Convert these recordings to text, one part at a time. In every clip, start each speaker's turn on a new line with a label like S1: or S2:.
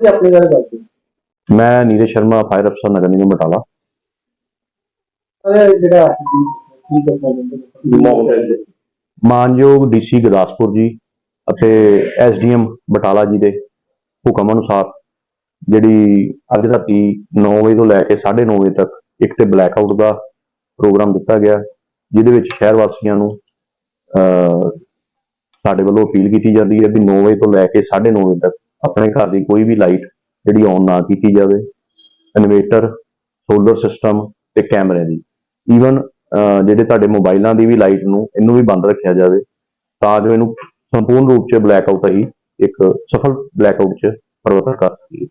S1: ਤੇ ਆਪਣੇ ਬਾਰੇ ਦੱਸ। ਦਿਓ
S2: ਮੈਂ ਨੀਰਜ ਸ਼ਰਮਾ ਫਾਇਰ ਅਫਸਰ ਨਗਰ ਨਿਗਮ ਬਟਾਲਾ।
S1: ਅਰੇ ਜਿਹੜਾ ਕੀ ਕਰਨਾ ਚਾਹੁੰਦੇ ਨੇ
S2: ਮਾਨਯੋਗ ਡੀਸੀ ਗੁਰਦਾਸਪੁਰ ਜੀ ਅਤੇ ਐਸਡੀਐਮ ਬਟਾਲਾ ਜੀ ਦੇ ਹੁਕਮ ਅਨੁਸਾਰ ਜਿਹੜੀ ਅੱਜ ਰਾਤੀ 9 ਵਜੇ ਤੋਂ ਲੈ ਕੇ 9:30 ਵਜੇ ਤੱਕ ਇੱਕ ਤੇ ਬਲੈਕ ਆਊਟ ਦਾ ਪ੍ਰੋਗਰਾਮ ਦਿੱਤਾ ਗਿਆ ਜਿਹਦੇ ਵਿੱਚ ਸ਼ਹਿਰ ਵਾਸੀਆਂ ਨੂੰ ਅਹ, ਸਾਡੇ ਵੱਲੋਂ ਅਪੀਲ ਕੀਤੀ ਜਾਂਦੀ ਹੈ ਵੀ 9 ਵਜੇ ਤੋਂ ਲੈ ਕੇ 9:30 ਵਜੇ ਤੱਕ ਆਪਣੇ ਘਰ ਦੀ ਕੋਈ ਵੀ ਲਾਈਟ ਜਿਹੜੀ ਔਨ ਨਾ ਕੀਤੀ ਜਾਵੇ। ਇਨਵੇਟਰ ਸੋਲਰ ਸਿਸਟਮ ਤੇ ਕੈਮਰੇ ਦੀ। ਈਵਨ ਜਿਹੜੇ ਤੁਹਾਡੇ ਮੋਬਾਈਲਾਂ ਦੀ ਵੀ ਲਾਈਟ ਨੂੰ ਇਹਨੂੰ ਵੀ ਬੰਦ ਰੱਖਿਆ ਜਾਵੇ, ਤਾਂ ਜੋ ਇਹਨੂੰ ਸੰਪੂਰਨ ਰੂਪ 'ਚ ਬਲੈਕ ਆਊਟ ਹੀ ਇੱਕ ਸਫਲ ਬਲੈਕ ਆਊਟ 'ਚ ਪਰਿਵਰਤਨ ਕਰ ਸਕੀਏ।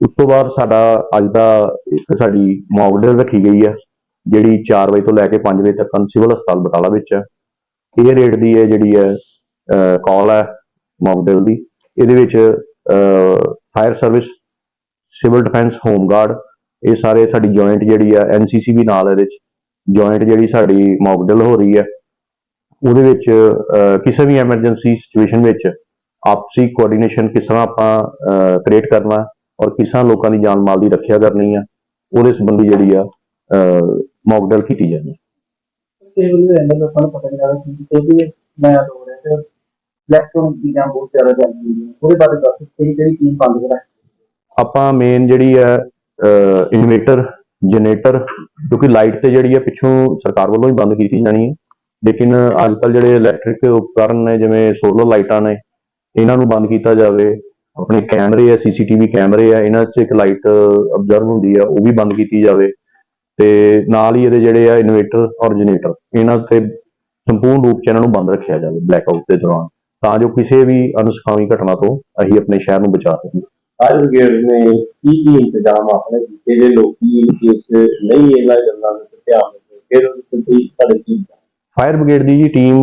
S2: ਉਸ ਤੋਂ ਬਾਅਦ ਸਾਡਾ ਅੱਜ ਦਾ ਇੱਕ ਸਾਡੀ ਮੌਕਡਿਲ ਰੱਖੀ ਗਈ ਹੈ ਜਿਹੜੀ 4 ਵਜੇ ਤੋਂ ਲੈ ਕੇ 5 ਵਜੇ ਤੱਕ ਸਿਵਲ ਹਸਪਤਾਲ ਬਟਾਲਾ ਵਿੱਚ ਹੈ ਇਹ ਰੇਟ ਦੀ ਹੈ ਜਿਹੜੀ ਹੈ ਕਾਲ ਹੈ ਮੌਕਡਿਲ ਦੀ। ਇਹਦੇ ਵਿੱਚ fire service civil defence home guard ਇਹ ਸਾਰੇ ਸਾਡੀ ਜੁਆਇੰਟ ਜਿਹੜੀ ਆ ਐਨਸੀਸੀ ਵੀ ਨਾਲ ਇਹਦੇ ਵਿੱਚ ਜੁਆਇੰਟ ਜਿਹੜੀ ਸਾਡੀ ਮੌਕਡਿਲ ਹੋ ਰਹੀ ਹੈ ਉਹਦੇ ਵਿੱਚ ਕਿਸੇ ਵੀ ਐਮਰਜੈਂਸੀ ਸਿਚੁਏਸ਼ਨ ਵਿੱਚ ਆਪਸੀ ਕੋਆਰਡੀਨੇਸ਼ਨ ਕਿਸ ਤਰ੍ਹਾਂ ਆਪਾਂ ਕ੍ਰੀਏਟ ਕਰਨਾ ਔਰ ਕਿਸ ਤਰ੍ਹਾਂ ਲੋਕਾਂ ਦੀ ਜਾਨ ਮਾਲ ਦੀ ਰੱਖਿਆ ਕਰਨੀ ਹੈ ਉਹਦੇ ਸੰਬੰਧੀ ਜਿਹੜੀ ਆ ਮੌਕਡਿਲ ਕੀਤੀ ਜਾਂਦੀ ਹੈ
S1: ਤੇ ਉਹ ਰਹਿੰਦੇ ਲੋਕਾਂ ਨੂੰ ਪਤਾ ਨਹੀਂ ਲੱਗਦਾ ਕਿ ਤੇ ਵੀ ਮੈਂ ਹੋ ਰਿਹਾ ਇਲੈਕਟ੍ਰੋਨਿਕ ਚੀਜ਼ਾਂ ਬਹੁਤ ਜ਼ਿਆਦਾ ਚੱਲਦੀਆਂ ਨੇ। ਉਹਦੇ ਬਾਰੇ ਦੱਸ, ਕਿਹੜੀ ਕਿਹੜੀ ਚੀਜ਼ ਬੰਦ ਕਰਾ
S2: ਆਪਾਂ ਮੇਨ ਜਿਹੜੀ ਹੈ ਇਨਵੇਟਰ ਜਨਰੇਟਰ ਕਿਉਂਕਿ ਲਾਈਟ ਤੇ ਜਿਹੜੀ ਹੈ ਪਿੱਛੋਂ ਸਰਕਾਰ ਵੱਲੋਂ ਹੀ ਬੰਦ ਕੀਤੀ ਜਾਣੀ ਹੈ। ਲੇਕਿਨ ਅੱਜ ਕੱਲ ਜਿਹੜੇ ਇਲੈਕਟ੍ਰਿਕ ਉਪਕਰਨ ਨੇ, ਜਿਵੇਂ ਸੋਲਰ ਲਾਈਟਾਂ ਨੇ, ਇਹਨਾਂ ਨੂੰ ਬੰਦ ਕੀਤਾ ਜਾਵੇ। ਆਪਣੇ ਕੈਮਰੇ ਆ ਸੀਸੀਟੀਵੀ ਕੈਮਰੇ ਆ, ਇਹਨਾਂ 'ਚ ਇੱਕ ਲਾਈਟ ਅਬਜ਼ਰਵ ਹੁੰਦੀ ਆ, ਉਹ ਵੀ ਬੰਦ ਕੀਤੀ ਜਾਵੇ। ਤੇ ਨਾਲ ਹੀ ਇਹਦੇ ਜਿਹੜੇ ਆ ਇਨਵੇਟਰ ਔਰ ਜਨਰੇਟਰ ਇਹਨਾਂ ਤੇ ਸੰਪੂਰਨ ਰੂਪ 'ਚ ਇਹਨਾਂ ਨੂੰ ਬੰਦ ਰੱਖਿਆ ਜਾਵੇ ਬਲੈਕਆਊਟ ਦੇ ਦੌਰਾਨ। ਤਾਂ ਜੋ ਕਿਸੇ ਵੀ ਅਨਸੁਖਾਵੀ ਘਟਨਾ ਤੋਂ ਅਸੀਂ ਆਪਣੇ ਸ਼ਹਿਰ ਨੂੰ ਬਚਾ ਸਕੀਏ।
S3: ਫਾਇਰ ਬ੍ਰਿਗੇਡ ਨੇ ਕੀ ਕੀ ਇੰਤਜ਼ਾਮ ਆਪਣੇ ਕੀਤੇ ਜੇ ਲੋਕੀ ਇਸ ਨਹੀਂ ਇਹਨਾਂ ਗੱਲਾਂ ਨੂੰ ਧਿਆਨ ਦਿੰਦੇ ਫਿਰ ਉਹਦੇ ਤੇ ਸਾਡੇ ਕੀ
S2: ਫਾਇਰ ਬ੍ਰਿਗੇਡ ਦੀ ਜੀ ਟੀਮ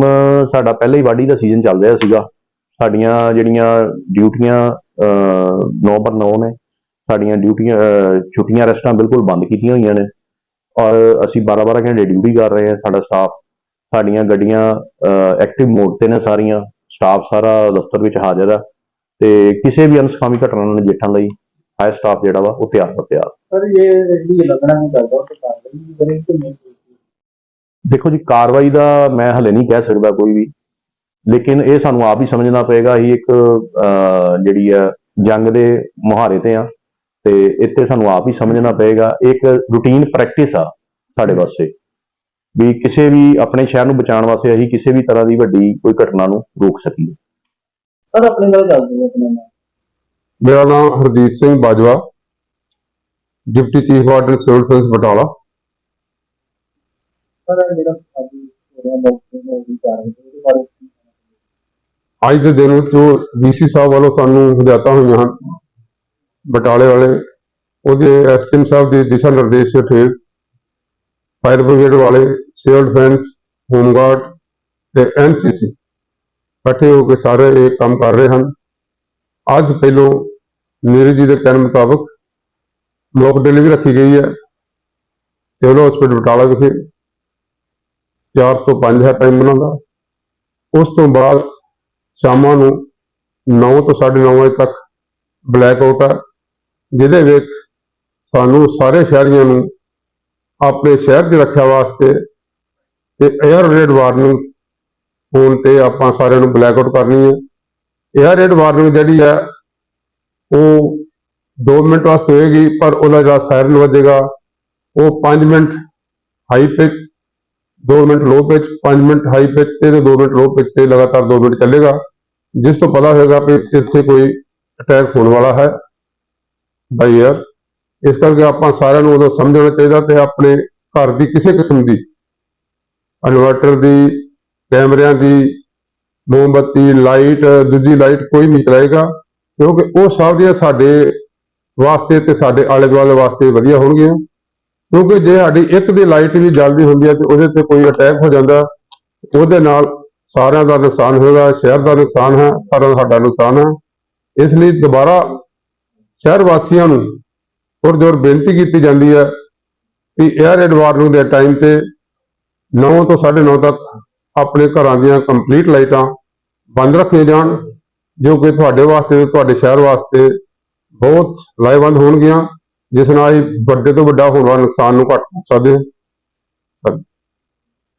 S2: ਸਾਡਾ ਪਹਿਲਾਂ ਹੀ ਵਾਢੀ ਦਾ ਸੀਜ਼ਨ ਚੱਲ ਰਿਹਾ ਸੀਗਾ। ਸਾਡੀਆਂ ਜਿਹੜੀਆਂ ਡਿਊਟੀਆਂ 9 ਪਰ 9 ਨੇ ਸਾਡੀਆਂ ਡਿਊਟੀਆਂ ਛੁੱਟੀਆਂ ਰੈਸਟਾਂ ਬਿਲਕੁਲ ਬੰਦ ਕੀਤੀਆਂ ਹੋਈਆਂ ਨੇ। ਔਰ ਅਸੀਂ 12-12 ਘੰਟੇ ਡਿਊਟੀ ਕਰ ਰਹੇ ਹਾਂ ਸਾਡਾ ਸਟਾਫ ਸਾਡੀਆਂ ਗੱਡੀਆਂ ਐਕਟਿਵ ਮੋਡ ਤੇ ਨੇ ਸਾਰੀਆਂ। ਸਟਾਫ ਸਾਰਾ ਦਫ਼ਤਰ ਵਿੱਚ ਹਾਜ਼ਰ ਆ ਤੇ ਕਿਸੇ ਵੀ ਅਨਸਖਾਮੀ ਘਟਨਾ ਨਾਲ ਨਜਿੱਠਣ ਲਈ ਫਾਇਰ ਸਟਾਫ ਜਿਹੜਾ ਵਾ ਉਹ ਤਿਆਰ ਬਰ ਤਿਆਰ।
S1: ਪਰ ਇਹ ਜਿਹੜੀ ਲੱਗਣਾ ਨਹੀਂ ਕਰਦਾ ਉਹ ਤਾਂ ਕਰ ਲਈ ਬਰੇ ਕਿ ਨਹੀਂ
S2: ਦੇਖੋ ਜੀ ਕਾਰਵਾਈ ਦਾ ਮੈਂ ਹਲੇ ਨਹੀਂ ਕਹਿ ਸਕਦਾ ਕੋਈ ਵੀ ਲੇਕਿਨ ਇਹ ਸਾਨੂੰ ਆਪ ਹੀ ਸਮਝਣਾ ਪਏਗਾ ਹੀ ਇੱਕ ਜਿਹੜੀ ਆ ਜੰਗ ਦੇ ਮੁਹਾਰੇ ਤੇ ਆ ਤੇ ਇੱਥੇ ਸਾਨੂੰ ਆਪ ਹੀ ਸਮਝਣਾ ਪਏਗਾ ਇੱਕ ਰੂਟੀਨ ਪ੍ਰੈਕਟਿਸ ਆ ਸਾਡੇ ਵਾਸਤੇ। ਵੀ ਕਿਸੇ ਵੀ ਆਪਣੇ ਸ਼ਹਿਰ ਨੂੰ ਬਚਾਉਣ ਵਾਸਤੇ ਅਸੀਂ ਕਿਸੇ ਵੀ ਤਰ੍ਹਾਂ ਦੀ ਵੱਡੀ ਕੋਈ ਘਟਨਾ ਨੂੰ ਰੋਕ ਸਕੀਏ।
S1: ਪਰ ਆਪਣੇ ਬਾਰੇ ਦੱਸ ਦਿਓ ਆਪਣੇ ਨਾਲ।
S4: ਮੇਰਾ ਨਾਮ Hardeep Singh Bajwa deputy chief warden civil defence Batala.
S1: ਪਰ ਜਿਹੜਾ ਸਾਡੀ ਹੋ ਰਿਹਾ ਬਹੁਤ ਦੀ ਕਾਰਨ ਉਹਦੇ ਬਾਰੇ ਕੀ ਕਹਿਣਾ
S4: ਅੱਜ ਦੇ ਦਿਨ ਵਿੱਚ ਜੋ ਡੀਸੀ ਸਾਹਿਬ ਵੱਲੋਂ ਸਾਨੂੰ ਹਦਾਇਤਾਂ ਹੋਈਆਂ ਹਨ ਬਟਾਲੇ ਵਾਲੇ ਉਹਦੇ ਐਸਪੀਐਮ ਸਾਹਿਬ ਦੇ ਦਿਸ਼ਾ ਨਿਰਦੇਸ਼ ਹੇਠ ਫਾਇਰ ਬ੍ਰਿਗੇਡ ਵਾਲੇ ਸਿਵਲ ਡਿਫੈਂਸ ਹੋਮਗਾਰਡ ਤੇ ਐਨਸੀਸੀ ਇਕੱਠੇ ਹੋ ਕੇ ਸਾਰੇ ਇਹ ਕੰਮ ਕਰ ਰਹੇ ਹਨ। ਅੱਜ ਪਹਿਲੋਂ ਨੀਰਜ ਜੀ ਦੇ ਕਹਿਣ ਮੁਤਾਬਕ ਲੋਕ ਡਿਲੀਵਰੀ ਰੱਖੀ ਗਈ ਹੈ ਸਿਵਲ ਹਸਪੀਟਲ ਬਟਾਲਾ ਵਿਖੇ। 4 ਤੋਂ 5 ਹੈ ਟਾਈਮ ਉਹਨਾਂ ਦਾ। ਉਸ ਤੋਂ ਬਾਅਦ ਸ਼ਾਮਾਂ ਨੂੰ 9 ਤੋਂ 9:30 ਵਜੇ ਤੱਕ ਬਲੈਕ ਆਊਟ ਹੈ, ਜਿਹਦੇ ਵਿੱਚ ਸਾਨੂੰ ਸਾਰੇ ਸ਼ਹਿਰੀਆਂ ਨੂੰ ਆਪਣੇ ਸ਼ਹਿਰ ਦੀ ਰੱਖਿਆ ਵਾਸਤੇ ਤੇ 에ਅਰ ਰੇਡ ਵਾਰਨਿੰਗ ਹੋਣ ਤੇ ਆਪਾਂ ਸਾਰਿਆਂ ਨੂੰ ਬਲੈਕ ਆਊਟ ਕਰਨੀ ਹੈ। 에ਅਰ ਰੇਡ ਵਾਰਨਿੰਗ ਜਿਹੜੀ ਹੈ, ਉਹ 2 ਮਿੰਟ ਵਾਸਤੇ ਹੋਏਗੀ, ਪਰ ਉਹਦਾ ਜਿਹੜਾ ਸਾਇਰਨ ਵੱਜੇਗਾ, ਉਹ 5 minute high pitch 2 minute low pitch 5 minute high pitch ਤੇ 2 ਮਿੰਟ ਲੋ ਪਿਚ ਤੇ ਲਗਾਤਾਰ 2 ਮਿੰਟ ਚੱਲੇਗਾ। ਜਿਸ ਤੋਂ ਪਤਾ ਹੋਏਗਾ ਕਿ ਇੱਥੇ ਕੋਈ ਅਟੈਕ ਹੋਣ ਵਾਲਾ ਹੈ ਬਾਈ ਯਾਰ ਇਸ ਕਰਕੇ ਆਪਾਂ ਸਾਰਿਆਂ ਨੂੰ ਉਦੋਂ ਸਮਝਣਾ ਚਾਹੀਦਾ ਤੇ ਆਪਣੇ ਘਰ ਦੀ ਕਿਸੇ ਕਿਸਮ ਦੀ ਇਨਵਰਟਰ ਦੀ, ਕੈਮਰਿਆਂ ਦੀ, ਮੋਮਬੱਤੀ, ਲਾਈਟ, ਦੂਜੀ ਲਾਈਟ ਕੋਈ ਨਹੀਂ ਚਲਾਏਗਾ, ਕਿਉਂਕਿ ਉਹ ਸਭ ਦੀਆਂ ਸਾਡੇ ਵਾਸਤੇ ਤੇ ਸਾਡੇ ਆਲੇ ਦੁਆਲੇ ਵਾਸਤੇ ਵਧੀਆ ਹੋਣਗੀਆਂ। ਕਿਉਂਕਿ ਜੇ ਸਾਡੀ ਇੱਕ ਦੀ ਲਾਈਟ ਵੀ ਜਲਦੀ ਹੁੰਦੀ ਹੈ ਤੇ ਉਹਦੇ ਤੇ ਕੋਈ ਅਟੈਕ ਹੋ ਜਾਂਦਾ, ਉਹਦੇ ਨਾਲ ਸਾਰਿਆਂ ਦਾ ਨੁਕਸਾਨ ਹੋਏਗਾ, ਸ਼ਹਿਰ ਦਾ ਨੁਕਸਾਨ ਹੈ ਸਾਰਾ ਸਾਡਾ ਨੁਕਸਾਨ ਹੈ। ਇਸ ਲਈ ਦੁਬਾਰਾ ਸ਼ਹਿਰ ਵਾਸੀਆਂ ਨੂੰ ਹੋਰ ਜੋਰ ਬੇਨਤੀ ਕੀਤੀ ਜਾਂਦੀ ਹੈ ਕਿ 에ਅਰ ਰੇਡ ਵਾਰਨਿੰਗ ਦੇ ਟਾਈਮ ਤੇ 9 ਤੋਂ 9:30 ਤੱਕ ਆਪਣੇ ਘਰਾਂ ਦੀਆਂ ਕੰਪਲੀਟ ਲਾਈਟਾਂ ਬੰਦ ਰੱਖੀਆਂ ਜਾਣ, ਜੋ ਕਿ ਤੁਹਾਡੇ ਵਾਸਤੇ ਤੁਹਾਡੇ ਸ਼ਹਿਰ ਵਾਸਤੇ ਬਹੁਤ ਲਾਹੇਵੰਦ ਹੋਣਗੀਆਂ, ਜਿਸ ਨਾਲ ਹੀ ਵੱਡੇ ਤੋਂ ਵੱਡਾ ਹੋਣ ਵਾਲਾ ਨੁਕਸਾਨ ਨੂੰ ਘੱਟ ਸਕਦੇ ਹਾਂ